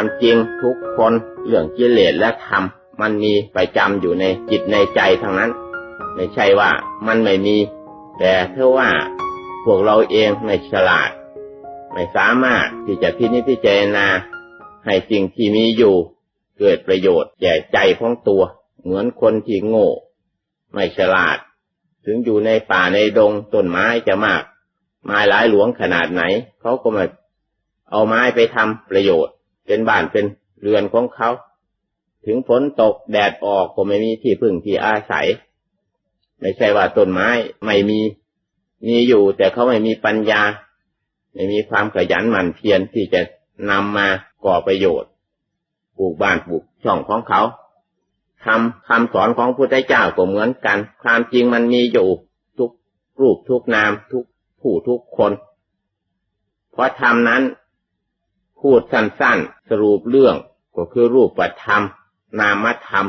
ความจริงทุกคนเรื่องกิเลสและธรรมมันมีประจำอยู่ในจิตในใจทั้งนั้น ไม่ใช่ว่ามันไม่มี แต่เท่าว่าพวกเราเองไม่ฉลาด ไม่สามารถที่จะพินิจพิจารณาให้สิ่งที่มีอยู่ เกิดประโยชน์แก่ใจของตัว เหมือนคนที่โง่ ไม่ฉลาด ถึงอยู่ในป่าในดงต้นไม้จะมากไม้หลายหลวงขนาดไหน เขาก็ไม่เอาไม้ไปทำประโยชน์ เป็นบ้านเป็นเรือนของเขา ถึงฝนตกแดดออกก็ไม่มีที่พึ่งที่อาศัย ไม่ใช่ว่าต้นไม้ไม่มีมีอยู่ แต่เขาไม่มีปัญญา ไม่มีความขยันหมั่นเพียรที่จะนำมาก่อประโยชน์ปลูกบ้านปลูกช่องของเขาทำคำสอนของพุทธเจ้าก็เหมือนกัน ความจริงมันมีอยู่ทุกรูปทุกนามทุกผู้ทุกคน เพราะธรรมนั้น พูดสั้นๆ สรุปเรื่องก็คือรูปธรรม นามธรรม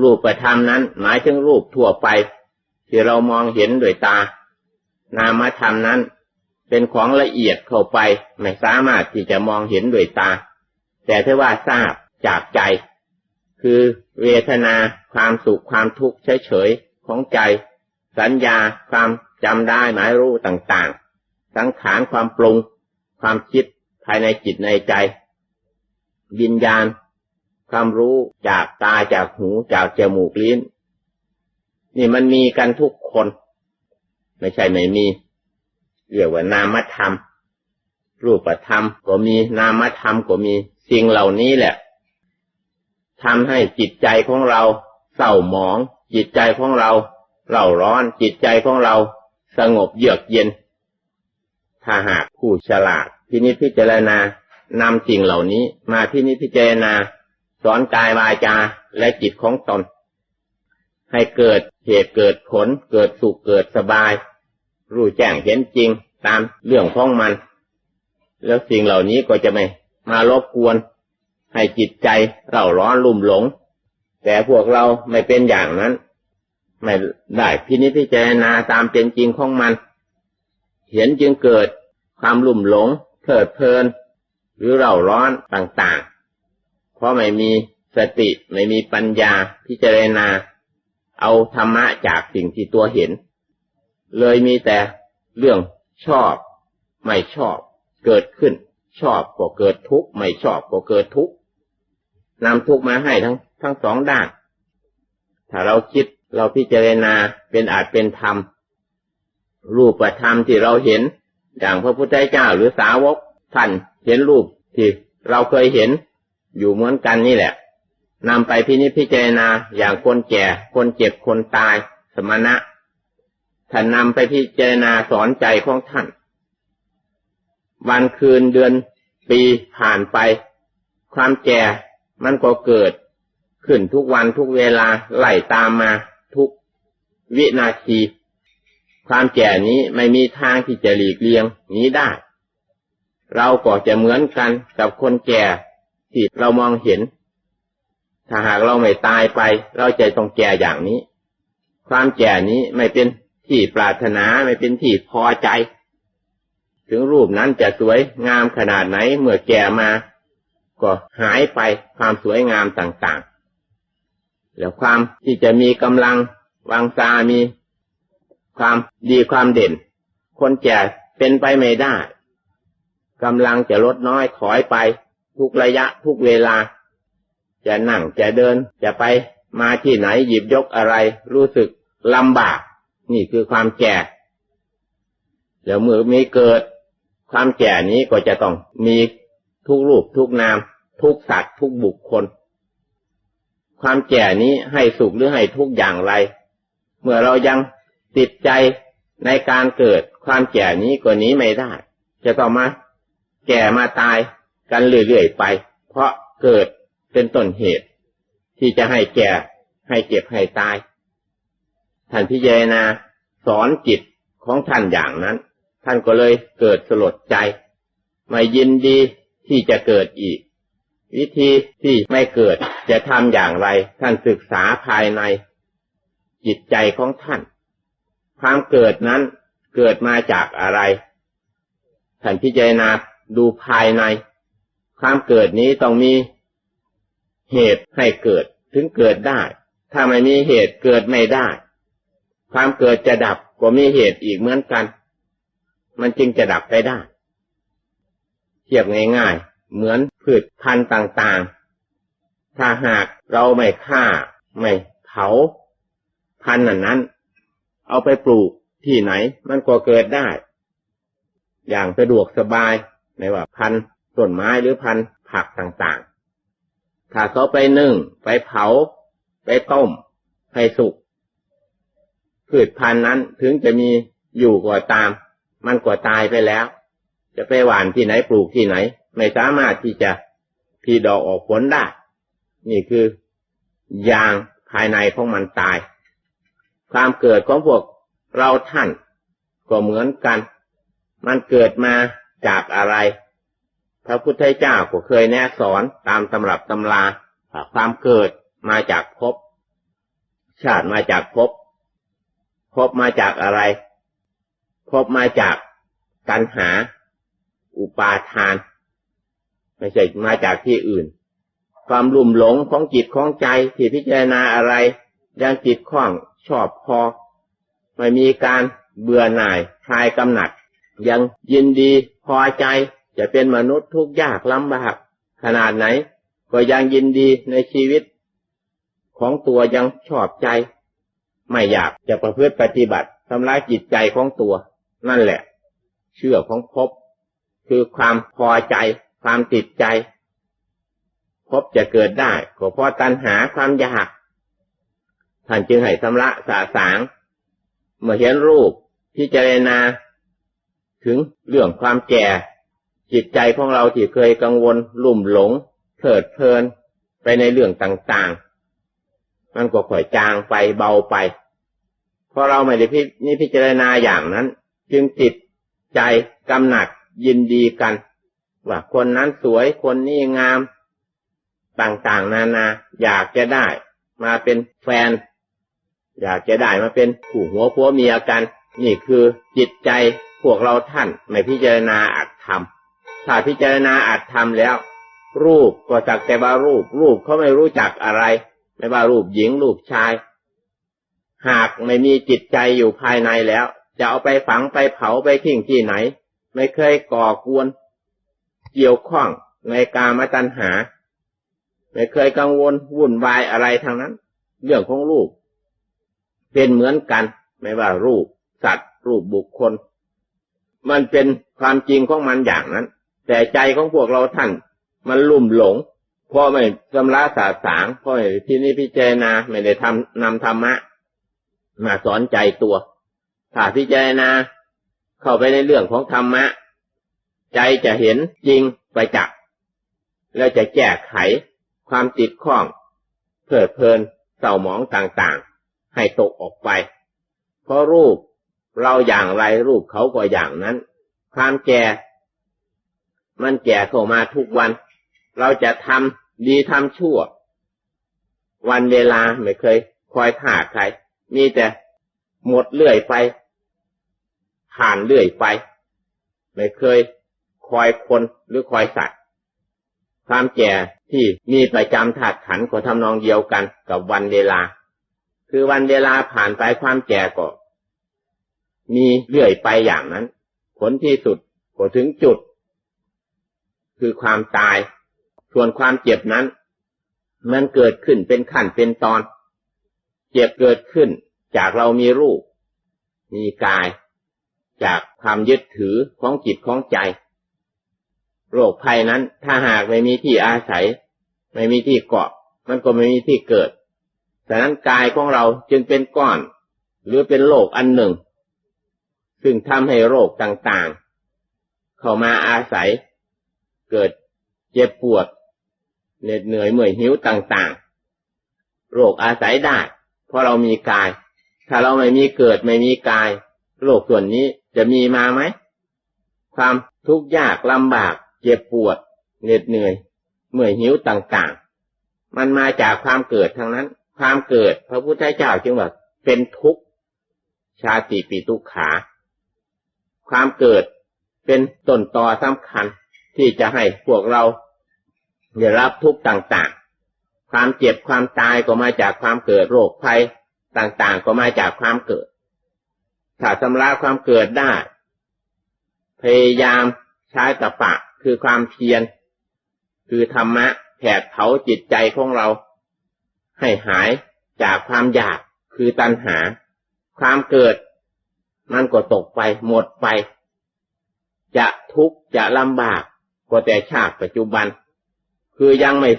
รูปธรรมนั้นหมายถึงรูปทั่วไป ที่เรามองเห็นด้วยตา นามธรรมนั้น เป็นของละเอียดเข้าไป ไม่สามารถที่จะมองเห็นด้วยตา แต่ถ้าว่าทราบจากใจ คือเวทนาความสุขความทุกข์เฉยๆของใจ สัญญาความจำได้หมายรู้ต่างๆ สังขารความปรุง ความคิด ภายในจิตในใจ วิญญาณ ความรู้จากตาจากหูจากจมูกลิ้น นี่มันมีกันทุกคน ไม่ใช่ไม่มีเรียกว่านามธรรม รูปธรรมก็มีนามธรรมก็มีสิ่งเหล่านี้แหละทำให้จิตใจของเราเศร้าหมอง จิตใจของเราเร่าร้อนจิตใจของเราสงบเยือกเย็นถ้าหากผู้ฉลาด พินิจพิจารณานำสิ่งเหล่านี้ มาพินิจพิจารณา สอนกายวาจาและจิตของตน ให้เกิดเหตุเกิดผล เกิดสุขเกิดสบาย รู้แจ้งเห็นจริงตามเรื่องของมัน แล้วสิ่งเหล่านี้ก็จะไม่มารบกวน ให้จิตใจเราร้อนลุ่มหลง แต่พวกเราไม่เป็นอย่างนั้น ไม่ได้พินิจพิจารณาตามเป็นจริงของมัน เห็นจึงเกิดความลุ่มหลง เพลิดเพลิน หรือเร่าร้อนต่างๆ เพราะไม่มีสติไม่มีปัญญาพิจารณา เอาธรรมะจากสิ่งที่ตัวเห็น เลยมีแต่เรื่องชอบ ไม่ชอบ เกิดขึ้น ชอบก็เกิดทุกข์ไม่ชอบก็เกิดทุกข์นำทุกข์มาให้ทั้งทั้งสองด้าน ถ้าเราคิดเราพิจารณาเป็นอาจเป็นธรรม รูปธรรมที่เราเห็น อย่างพระพุทธเจ้าหรือสาวกท่านเห็นรูปที่เราเคยเห็นอยู่เหมือนกันนี่แหละนำไปพินิจพิจารณาอย่างคนแก่ คนเจ็บคนตาย สมณะท่านนำไปพิจารณาสอนใจของท่าน วันคืนเดือนปีผ่านไป ความแก่มันก็เกิด ขึ้นทุกวันทุกเวลาไหลตามมาทุกวินาที ความแก่นี้ไม่มีทางที่จะหลีกเลี่ยงนี้ได้ เราก็จะเหมือนกันกับคนแก่ที่เรามองเห็น ถ้าหากเราไม่ตายไป เราจะต้องแก่อย่างนี้ ความแก่นี้ไม่เป็นที่ปรารถนาไม่เป็นที่พอใจ ถึงรูปนั้นจะสวยงามขนาดไหนเมื่อแก่มา ก็หายไปความสวยงามต่างๆ แล้วความที่จะมีกำลังวังซามี ความดีความเด่น คนแก่เป็นไปไม่ได้กำลังจะลดน้อยถอยไป ทุกระยะทุกเวลา จะนั่งจะเดินจะไปมาที่ไหนหยิบยกอะไร รู้สึกลำบาก นี่คือความแก่เดี๋ยวเมื่อมีเกิด ความแก่นี้ก็จะต้องมีทุกรูปทุกนาม ทุกสัตว์ทุกบุคคล ความแก่นี้ให้สุขหรือให้ทุกอย่างไร เมื่อเรายัง ติดใจในการเกิดความแก่นี้ก็นี้ไม่ได้ จะต้องมาแก่มาตายกันเรื่อยๆไป เพราะเกิดเป็นต้นเหตุ ที่จะให้แก่ให้เจ็บให้ตายท่านพิจารณาสอนจิตของท่านอย่างนั้น ท่านก็เลยเกิดสลดใจไม่ยินดีที่จะเกิดอีก วิธีที่ไม่เกิดจะทำอย่างไร ท่านศึกษาภายใน จิตใจของท่าน ความเกิดนั้นเกิดมาจากอะไรท่านพิจารณาดูภายใน ความเกิดนี้ต้องมีเหตุให้เกิดถึงเกิดได้ ถ้าไม่มีเหตุเกิดไม่ได้ ความเกิดจะดับก็มีเหตุอีกเหมือนกัน มันจึงจะดับไปได้ เทียบง่ายๆ เหมือนพืชพันธุ์ต่างๆ ถ้าหากเราไม่ฆ่าไม่เผาพันธุ์นั้น เอาไปปลูกที่ไหนมันก็เกิดได้ อย่างสะดวกสบายไม่ว่าพันต้นไม้หรือพันผักต่างๆ ถ้าเขาไปนึ่ง ไปเผา ไปต้มให้สุกพืชพันนั้นถึงจะมีอยู่ก็ตาม มันก็ตายไปแล้ว จะไปหว่านที่ไหนปลูกที่ไหน ไม่สามารถที่จะพีดอกออกผลได้ นี่คือ ยางภายในของมันตาย ความเกิดของพวกเราท่าน ก็เหมือนกัน มันเกิดมาจากอะไร พระพุทธเจ้าก็เคยแนะสอนตามตำรับตำราความเกิดมาจากภพชาติมาจากภพภพมาจากอะไรภพมาจากตัณหา อุปาทาน ไม่ใช่มาจากที่อื่น ความลุ่มหลงของจิตของใจที่พิจารณาอะไร ยังจิตคล้องชอบพอ ไม่มีการเบื่อหน่ายคลายกำหนัด ยังยินดีพอใจจะเป็นมนุษย์ทุกข์ยากลำบาก ขนาดไหน ก็ยังยินดีในชีวิต ของตัวยังชอบใจ ไม่อยากจะประพฤติปฏิบัติทำลายจิตใจของตัว นั่นแหละ เชื่อของภพคือความพอใจ ความติดใจภพจะเกิดได้ก็เพราะตัณหาความอยาก ท่านจึงให้สำระสาสางเมื่อเห็นรูปพิจารณา ถึงเรื่องความแก่ จิตใจของเราที่เคยกังวลลุ่มหลงเถิดเพลินไปในเรื่องต่างๆ มันก็ค่อยจางไปเบาไป เพราะเราไม่ได้พินี่พิจารณาอย่างนั้น จึงติดใจกำหนัดยินดีกัน ว่าคนนั้นสวยคนนี้งาม ต่างๆ นานาอยากจะได้ มาเป็นแฟน อยากจะได้มาเป็นผู้หัวผัวเมียกัน นี่คือจิตใจพวกเราท่านไม่พิจารณาอัตธรรม ถ้าพิจารณาอัตธรรมแล้ว รูปก็จักแต่ว่ารูป รูปเขาไม่รู้จักอะไร ไม่ว่ารูปหญิงรูปชาย หากไม่มีจิตใจอยู่ภายในแล้ว จะเอาไปฝังไปเผาไปทิ้งที่ไหน ไม่เคยก่อกวน เกี่ยวข้องในกามตัณหา ไม่เคยกังวลวุ่นวายอะไรทางนั้น เรื่องของรูป เป็นเหมือนกัน ไม่ว่ารูปสัตว์ รูปบุคคล มันเป็นความจริงของมันอย่างนั้น แต่ใจของพวกเราท่าน มันลุ่มหลงเพราะไม่สำระสาสางเพราะที่นี่พิจารณาไม่ได้ทำนำธรรมะมาสอนใจตัว ถ้าพิจารณาเข้าไปในเรื่องของธรรมะ ใจจะเห็นจริงไปจักแล้วจะแก้ไขความติดข้องเพลิดเพลินเศร้าหมองต่างๆ ให้ตกออกไป เพราะรูปเราอย่างไรรูปเขาก็อย่างนั้น ความแก่ มันแก่เข้ามาทุกวัน เราจะทำดีทำชั่ว วันเวลาไม่เคย คอยท่าใคร มีแต่หมดเลื่อยไปผ่านเลื่อยไป ไม่เคยคอยคนหรือคอยสัตว์ความแก่ที่มีประจำถาดขันก็ทำนองเดียวกันกับวันเวลา คือวันเวลาผ่านไปความแก่ก็มีเรื่อยไปอย่างนั้น ผลที่สุดก็ถึงจุด คือความตาย ส่วนความเจ็บนั้น มันเกิดขึ้นเป็นขั้นเป็นตอน เจ็บเกิดขึ้นจากเรามีรูป มีกาย จากความยึดถือของจิตของใจ โรคภัยนั้นถ้าหากไม่มีที่อาศัย ไม่มีที่เกาะ มันก็ไม่มีที่เกิด ฉะนั้นกายของเราจึงเป็นก้อน หรือเป็นโรคอันหนึ่ง ซึ่งทำให้โรคต่างๆ เข้ามาอาศัย เกิดเจ็บปวดเหน็ดเหนื่อยเมื่อยหิวต่างๆ โรคอาศัยได้ เพราะเรามีกาย ถ้าเราไม่มีเกิดไม่มีกาย โรคส่วนนี้จะมีมาไหม ความทุกข์ยากลำบาก เจ็บปวดเหน็ดเหนื่อยเมื่อยหิวต่างๆ มันมาจากความเกิดทั้งนั้น ความเกิดพระพุทธเจ้าจึงว่าเป็นทุกข์ชาติปีตุขา ความเกิดเป็นต้นตอสำคัญที่จะให้พวกเราได้รับทุกข์ต่างๆ ความเจ็บความตายก็มาจากความเกิดโรคภัยต่างๆ ก็มาจากความเกิด ถ้าสำระความเกิดได้ พยายามใช้ตะปะคือความเพียร คือธรรมะแผดเผาจิตใจของเรา ให้หายจากความอยากคือตัณหา ความเกิด มันก็ตกไปหมดไป จะทุกข์จะลำบากก็แต่ชาติปัจจุบัน คือยังไม่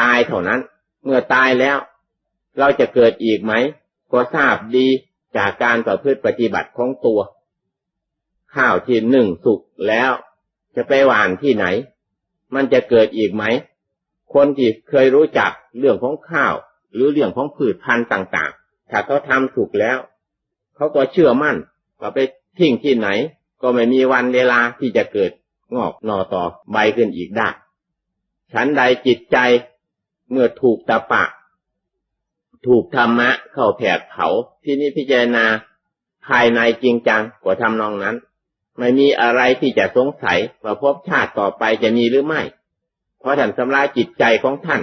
ตายเท่านั้น เมื่อตายแล้ว เราจะเกิดอีกไหม ก็ทราบดีจากการประพฤติปฏิบัติของตัว ข้าวที่หนึ่งสุกแล้ว จะไปหวานที่ไหน มันจะเกิดอีกไหม คนที่เคยรู้จักเรื่องของข้าว หรือเรื่องของผืชพันธุ์ต่าง ๆ ถ้าเขาทำถูกแล้วเขาก็เชื่อมั่นว่าไปทิ้งที่ไหน ก็ไม่มีวันเวลาที่จะเกิดงอกนอต่อใบขึ้นอีกได้ฉันใดจิตใจเมื่อถูกตะปะ ถูกธรรมะเข้าแผดเผาที่นี้พิจารณาภายในจริงจังกว่าทำนองนั้น ไม่มีอะไรที่จะสงสัยว่าพบชาติต่อไปจะมีหรือไม่ เพราะท่านสำลายจิตใจของท่าน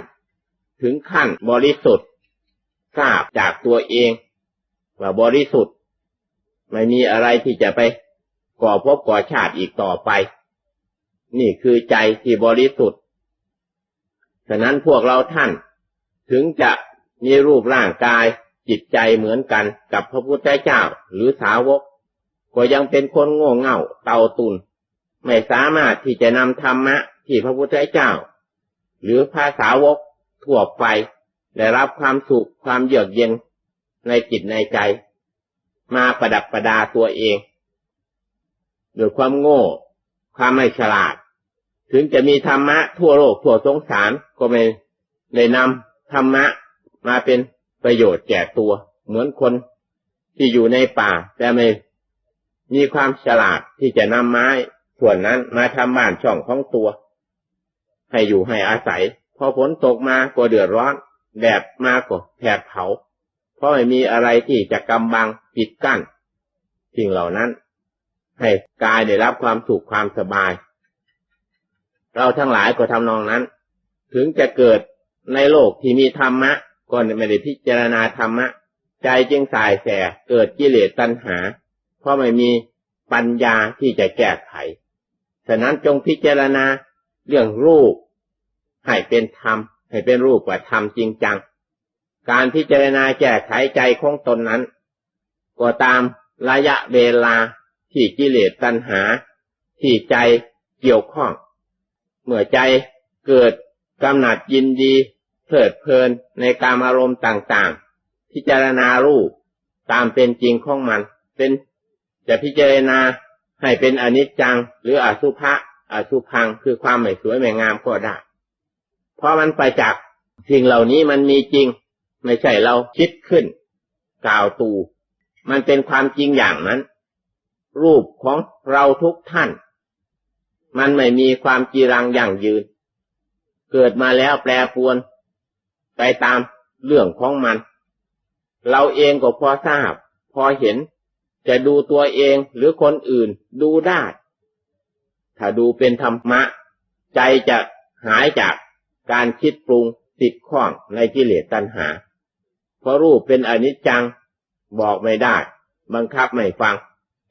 ถึงขั้นบริสุทธิ์ทราบจากตัวเองว่าบริสุทธิ์ ไม่มีอะไรที่จะไปก่อพบก่อชาติอีกต่อไป นี่คือใจที่บริสุทธิ์ฉะนั้นพวกเราท่านถึงจะมีรูปร่างกายจิตใจเหมือนกันกับพระพุทธเจ้าหรือสาวก ก็ยังเป็นคนโง่เง่าเตาตุน ไม่สามารถที่จะนำธรรมะที่พระพุทธเจ้า หรือภาษาวกทั่วไปได้รับความสุขความเยือกเย็นในจิตในใจ มาประดับประดาตัวเองด้วยความโง่ ความไม่ฉลาด ถึงจะมีธรรมะทั่วโลกทั่วสงสารก็ไม่ได้นำธรรมะมาเป็นประโยชน์แก่ตัว เหมือนคนที่อยู่ในป่า แต่ไม่มีความฉลาดที่จะนำไม้ส่วนนั้นมาทำบ้านช่องของตัว ให้อยู่ให้อาศัย พอฝนตกมาก็เดือดร้อน แดดมาก็แผดเผา เพราะไม่มีอะไรที่จะกำบังปิดกั้นสิ่งเหล่านั้น ให้กายได้รับความสุขความสบาย เราทั้งหลายก็ทำนองนั้น ถึงจะเกิดในโลกที่มีธรรมะก็ไม่ได้พิจารณาธรรมะ ใจจึงสายแสเกิดกิเลสตัณหา เพราะไม่มีปัญญาที่จะแก้ไข ฉะนั้นจงพิจารณา เรื่องรูปให้เป็นธรรม ให้เป็นรูปว่าธรรมจริงจัง การพิจารณาแก้ไขใจของตนนั้น ก็ตามระยะเวลาที่กิเลสตัณหา ที่ใจเกี่ยวข้อง เมื่อใจเกิดกำหนัดยินดีเพลิดเพลินในการอารมณ์ต่างๆ พิจารณารูปตามเป็นจริงของมัน เป็นจะพิจารณาให้เป็นอนิจจังหรืออสุภะ อสุพังคือความไม่สวยไม่งามก็ได้ เพราะมันไปจากสิ่งเหล่านี้มันมีจริง ไม่ใช่เราคิดขึ้น กล่าวตู มันเป็นความจริงอย่างนั้น รูปของเราทุกท่าน มันไม่มีความจีรังอยั่งยืน เกิดมาแล้วแปรปวน ไปตามเรื่องของมัน เราเองก็พอทราบ พอเห็น จะดูตัวเองหรือคนอื่นดูได้ ถ้าดูเป็นธรรมะ ใจจะหายจากการคิดปรุงติดข้องในกิเลสตัณหา เพราะรูปเป็นอนิจจังบอกไม่ได้ บังคับไม่ฟัง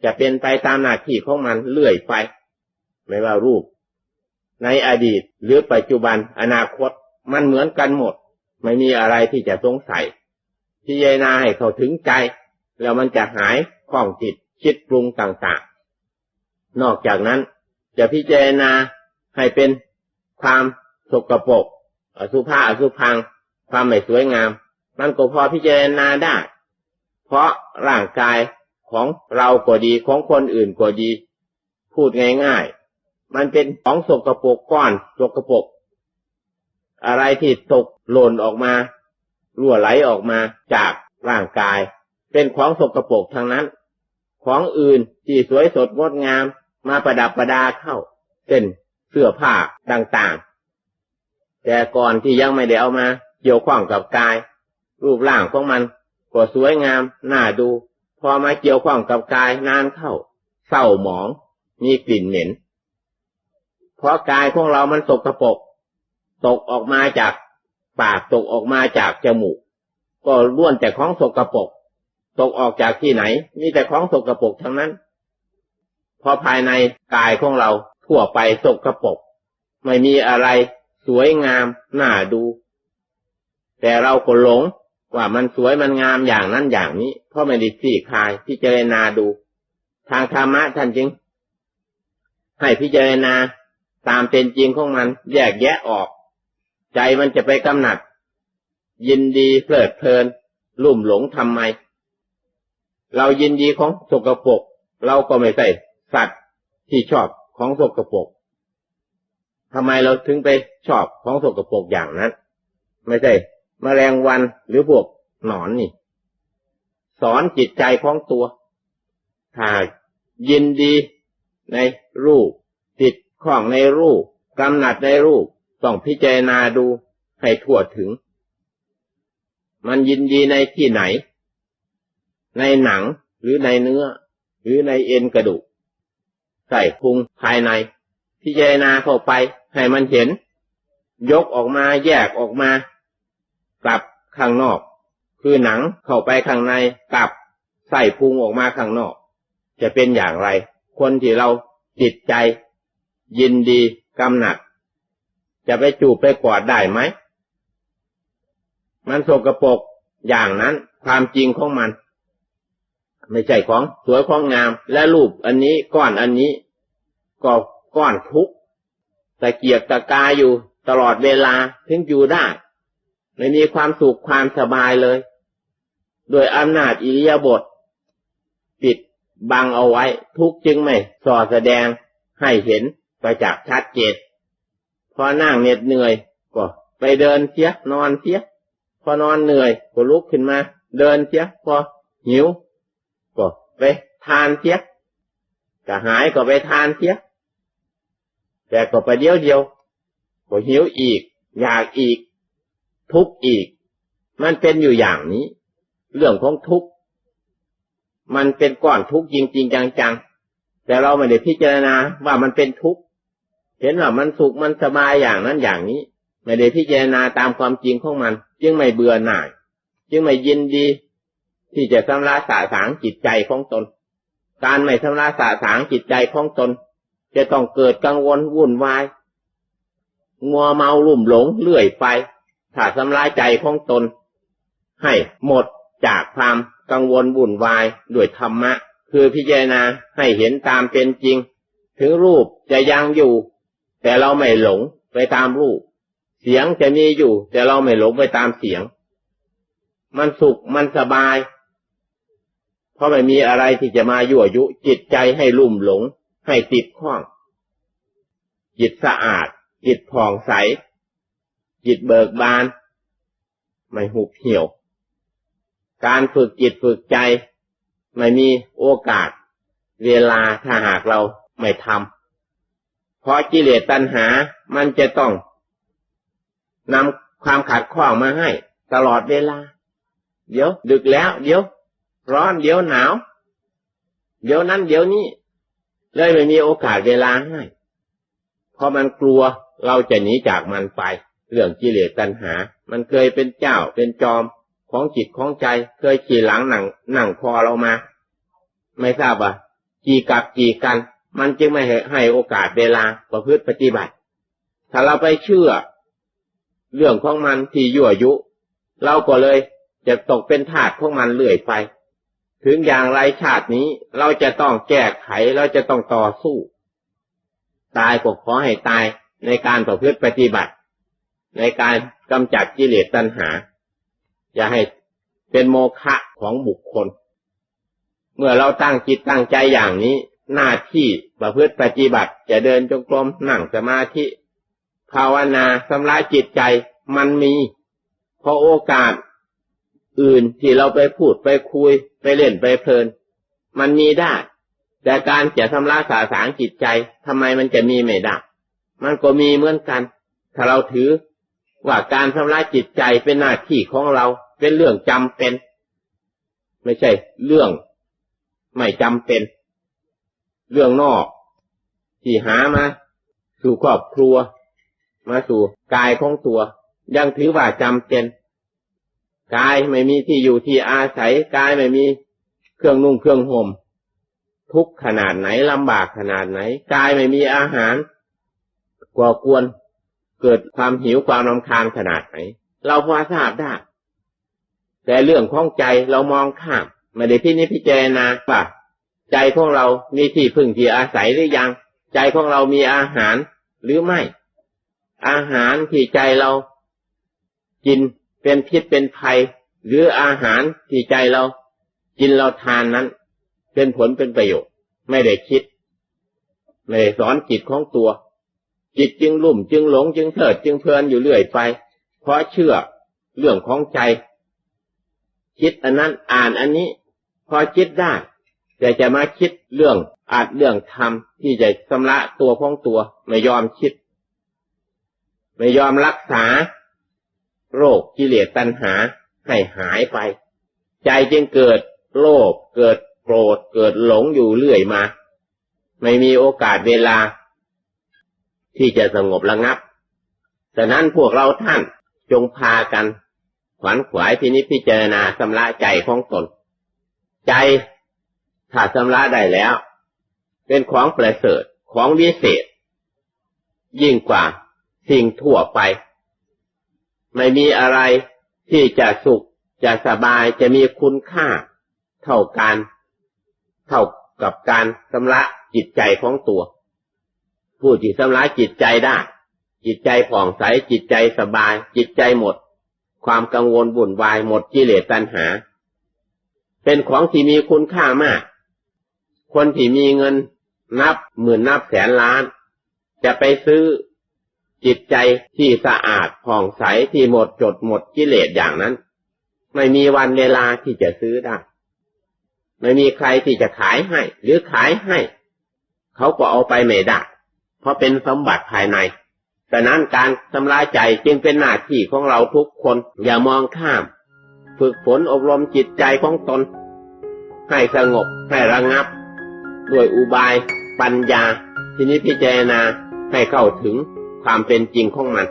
จะเป็นไปตามหน้าที่ของมันเลื่อยไป ไม่ว่ารูป ในอดีตหรือปัจจุบันอนาคตมันเหมือนกันหมด ไม่มีอะไรที่จะสงสัยพิจารณาให้เขาถึงใจ แล้วมันจะหายข้องจิตคิดปรุงต่างๆ นอกจากนั้น จะพิจารณาให้เป็นความสกปรกอสุภาอสุพัง ความไม่สวยงาม มันก็พอพิจารณาได้ เพราะร่างกายของเราก็ดีของคนอื่นก็ดี พูดง่ายมันเป็นของสกรปรกก้อนสกรปรกอะไรที่ตกหล่นออกมารั่วไหลออกมาจากร่างกาย เป็นของสกรปรกทางนั้น ของอื่นที่สวยสดงดงาม มาประดับประดาเข้าเส้นเสื้อผ้าต่างๆ แต่ก่อนที่ยังไม่ได้เอามา เกี่ยวข้องกับกาย รูปร่างของมันก็สวยงามน่าดู พอมาเกี่ยวข้องกับกายนานเข้าเศร้าหมอง มีกลิ่นเหม็น เพราะกายของเรามันสกรปรกตกออกมาจากปากตกออกมาจากจมูก ก็ล้วนแต่ของสกรปรกตกออกจากที่ไหน มีแต่ของสกรปรกทั้งนั้น เพราะภายในกายของเราทั่วไปสกรปรกไม่มีอะไรสวยงามน่าดู แต่เราก็หลงว่ามันสวยมันงามอย่างนั้นอย่างนี้ เพราะไม่ได้สี่คายพิจารณาดู ทางธรรมะท่านจึงให้พิจารณาตามเป็นจริงของมัน แยกแยะออก ใจมันจะไปกำหนัด ยินดีเพลิดเพลิน ลุ่มหลงทำไม เรายินดีของสกปรกเราก็ไม่ใส่ สัตว์ที่ชอบของสกปรกทำไมเราถึงไปชอบของสกปรกอย่างนั้น ไม่ใช่มแมลงวันหรือพวกหนอนนี่ สอนจิตใจของตัวถ้ายินดีในรูป ติดข้องในรูปกำหนัดในรูปต้องพิจารณาดูให้ทั่วถึง มันยินดีในที่ไหน ในหนังหรือในเนื้อ หรือในเอ็นกระดูก ใส่พุงภายใน พิจารณาเข้าไปให้มันเห็น ยกออกมาแยกออกมากลับข้างนอก คือหนังเข้าไปข้างในกลับใส่พุงออกมาข้างนอก จะเป็นอย่างไร คนที่เราจิตใจยินดีกำหนัด จะไปจูบไปกอดได้ไหม มันโสกปรกอย่างนั้นความจริงของมัน ไม่ใช่ของสวยของงาม และรูปอันนี้ก้อนอันนี้ ก็ก้อนทุกแต่เกียกตะกายอยู่ตลอดเวลาถึงอยู่ได้ ไม่มีความสุขความสบายเลย โดยอำนาจอิริยาบถปิดบังเอาไว้ ทุกจึงไม่สอแสดงให้เห็นไปจากชัดเจนพอนั่งเหน็ดเหนื่อยก็ไปเดินเสียนอนเสีย พอนอนเหนื่อยก็ลุกขึ้นมา เดินเสียพอหิว ก็ไปทานเสียก็หายก็ไปทานเสียแต่ก็ไปเดียวเดียวก็หิวอีก อยากอีก ทุกข์อีก มันเป็นอยู่อย่างนี้ เรื่องของทุกข์มันเป็นก้อนทุกข์จริงๆจังๆแต่เราไม่ได้พิจารณาว่ามันเป็นทุกข์เห็นว่ามันสุขมันสบายอย่างนั้นอย่างนี้ ไม่ได้พิจารณาตามความจริงของมัน จึงไม่เบื่อหน่าย จึงไม่ยินดี ที่จะสำระสาสางจิตใจของตน การไม่สำระสาสางจิตใจของตน จะต้องเกิดกังวลวุ่นวาย งัวเมาลุ่มหลงเลื่อยไป ถ้าสำลายใจของตน ให้หมดจากความกังวลวุ่นวายด้วยธรรมะ คือพิจารณาให้เห็นตามเป็นจริง ถึงรูปจะยังอยู่ แต่เราไม่หลงไปตามรูป เสียงจะมีอยู่ แต่เราไม่หลงไปตามเสียง มันสุขมันสบาย ราะไม่มีอะไรที่จะมายั่วยุ จิตใจให้ลุ่มหลง ให้ติดข้อง จิตสะอาด จิตผ่องใส จิตเบิกบาน ไม่หุบเหี่ยว การฝึกจิตฝึกใจ ไม่มีโอกาส เวลาถ้าหากเราไม่ทำเพราะกิเลสตัณหา มันจะต้องนำความขัดข้องมาให้ ตลอดเวลา เดี๋ยว ดึกแล้ว เดี๋ยว ร้อนเดี๋ยวหนาว เดี๋ยวนั้น เดี๋ยวนี้ เลยไม่มีโอกาสเวลาให้พราะมันกลัวเราจะหนีจากมันไป เรื่องกิเลสตัณหา มันเคยเป็นเจ้าเป็นจอมของจิตของใจ เคยขี่หลังหนังหนังคอเรามา ไม่ทราบว่ากี่กับกี่กัน มันจึงไม่ให้โอกาสเวลาประพฤติปฏิบัติ ถ้าเราไปเชื่อ เรื่องของมันที่ยั่วยุ เราก็เลยจะตกเป็นทาสของมันเรื่อยไป ถึงอย่างไรชาตินี้เราจะต้องแก้ไขเราจะต้องต่อสู้ ตายก็ขอให้ตายในการประพฤติปฏิบัติ ในการกำจัดกิเลสตัณหา อย่าให้เป็นโมฆะของบุคคล เมื่อเราตั้งจิตตั้งใจอย่างนี้ หน้าที่ประพฤติปฏิบัติ จะเดินจงกรมนั่งสมาธิ ภาวนาสำระจิตใจมันมีพราะโอกาส อื่นที่เราไปพูดไปคุย ไปเล่นไปเพลิน มันมีได้ แต่การจะทำลายสาสางจิตใจทำไมมันจะมีไม่ได้ มันก็มีเหมือนกัน ถ้าเราถือว่าการทำลายจิตใจเป็นหน้าที่ของเราเป็นเรื่องจำเป็น ไม่ใช่ เรื่องไม่จำเป็น เรื่องนอกที่หามาสู่ครอบครัว มาสู่กายของตัว ยังถือว่าจำเป็น กายไม่มีที่อยู่ที่อาศัยกายไม่มีเครื่องนุ่งเครื่องห่มทุกขนาดไหนลำบากขนาดไหนกายไม่มีอาหารก่อกวนเกิดความหิวความรำคาญขนาดไหน เราพอทราบได้ แต่เรื่องของใจเรามองข้ามไม่ได้พินิจพิจารณาว่าใจของเรามีที่พึ่งที่อาศัยหรือยัง ใจของเรามีอาหารหรือไม่ อาหารที่ใจเรากิน เป็นพิษเป็นภัย หรืออาหารที่ใจเรากินเราทานนั้น เป็นผลเป็นประโยชน์ ไม่ได้คิด ไม่ได้สอนจิตของตัว จิตจึงลุ่ม จึงหลง จึงเถิดจึงเพลินอยู่เรื่อยไป เพราะเชื่อเรื่องของใจ คิดอันนั้นอ่านอันนี้ พอคิดได้แต่จะมาคิดเรื่องอาจเรื่องทำที่จะชำระตัวของตัว ไม่ยอมคิด ไม่ยอมรักษา โรคกิเลสตัณหาให้หายไป ใจจึงเกิดโลภเกิดโกรธเกิดหลงอยู่เรื่อยมา ไม่มีโอกาสเวลา ที่จะสงบระงับฉะนั้นพวกเราท่านจงพากันขวัญขวายพินิจพิจารณาสำระใจของตน ใจถ้าสำระได้แล้ว เป็นของประเสริฐของวิเศษ ยิ่งกว่าสิ่งทั่วไป ไม่มีอะไรที่จะสุขจะสบายจะมีคุณค่าเท่ากันเท่ากับการสำระจิตใจของตัว ผู้ที่สำระจิตใจได้ จิตใจผ่องใสจิตใจสบาย จิตใจหมด ความกังวลบุ่นวายหมดกิเลสตัณหา เป็นของที่มีคุณค่ามาก คนที่มีเงินนับหมื่นนับแสนล้าน จะไปซื้อ จิตใจที่สะอาดผ่องใสที่หมดจดหมดกิเลสอย่างนั้น ไม่มีวันเวลาที่จะซื้อได้ ไม่มีใครที่จะขายให้ หรือขายให้ เขาก็เอาไปไม่ได้เพราะเป็นสมบัติภายในแต่นั้นการทำลายใจจึงเป็นหน้าที่ของเราทุกคน อย่ามองข้าม ฝึกฝนอบรมจิตใจของตน ให้สงบให้ระงับ ด้วยอุบายปัญญา ที่นี้พิจารณาให้เข้าถึง ความเป็นจริงของมัน